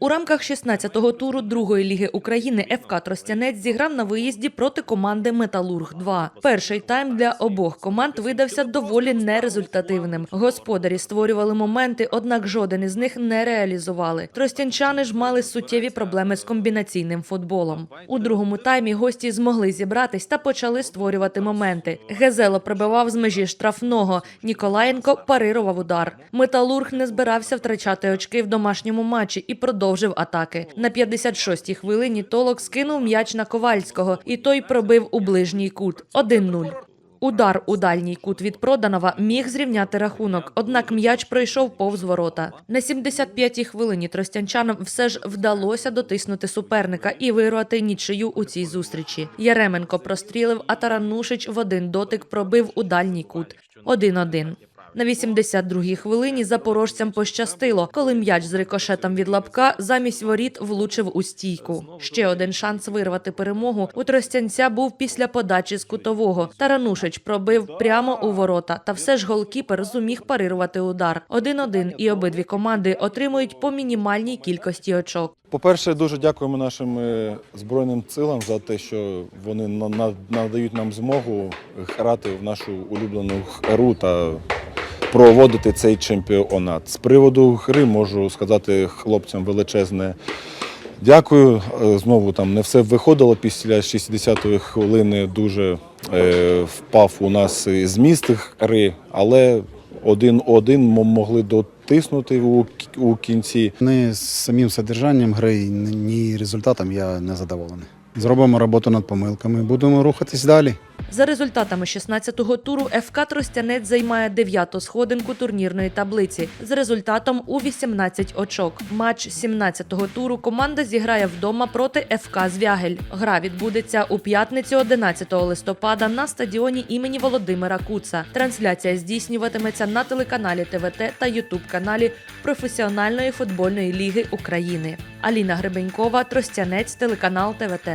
У рамках 16-го туру другої ліги України ФК Тростянець зіграв на виїзді проти команди Металург 2 Перший тайм для обох команд видався доволі нерезультативним. Господарі створювали моменти, однак жоден із них не реалізували. Тростянчани ж мали суттєві проблеми з комбінаційним футболом. У другому таймі гості змогли зібратись та почали створювати моменти. Гезело прибивав з межі штрафного. Ніколаєнко парирував удар. Металург не збирався втрачати очки в домашньому матчі і продовжив атаки. На 56-й хвилині Толок скинув м'яч на Ковальського, і той пробив у ближній кут 1-0. Удар у дальній кут від Проданова міг зрівняти рахунок, однак м'яч пройшов повз ворота. На 75-й хвилині тростянчанам все ж вдалося дотиснути суперника і вирвати нічию у цій зустрічі. Яременко прострілив, а Таранушич в один дотик пробив у дальній кут 1-1. На 82-й хвилині запорожцям пощастило, коли м'яч з рикошетом від лапка замість воріт влучив у стійку. Ще один шанс вирвати перемогу у Тростянця був після подачі з кутового. Таранушич пробив прямо у ворота, та все ж голкіпер зуміг парирувати удар. 1-1 і обидві команди отримують по мінімальній кількості очок. По-перше, дуже дякуємо нашим е, збройним силам за те, що вони на- на- надають нам змогу грати в нашу улюблену гру та проводити цей чемпіонат. З приводу гри можу сказати хлопцям величезне. Дякую. Е, Знову там не все виходило після 60-ї хвилини. Дуже е, впав у нас зміст гри, але один-один мо- могли дотиснути у, у кінці. Не з самим содержанням гри, ні результатом я не задоволений. Зробимо роботу над помилками, будемо рухатись далі. За результатами 16-го туру ФК Тростянець займає дев'яту сходинку турнірної таблиці з результатом у 18 очок. Матч 17-го туру команда зіграє вдома проти ФК Звягель. Гра відбудеться у п'ятницю 11 листопада на стадіоні імені Володимира Куца. Трансляція здійснюватиметься на телеканалі ТВТ та Ютуб каналі професіональної футбольної ліги України. Аліна Гребенькова, Тростянець, телеканал ТВТ.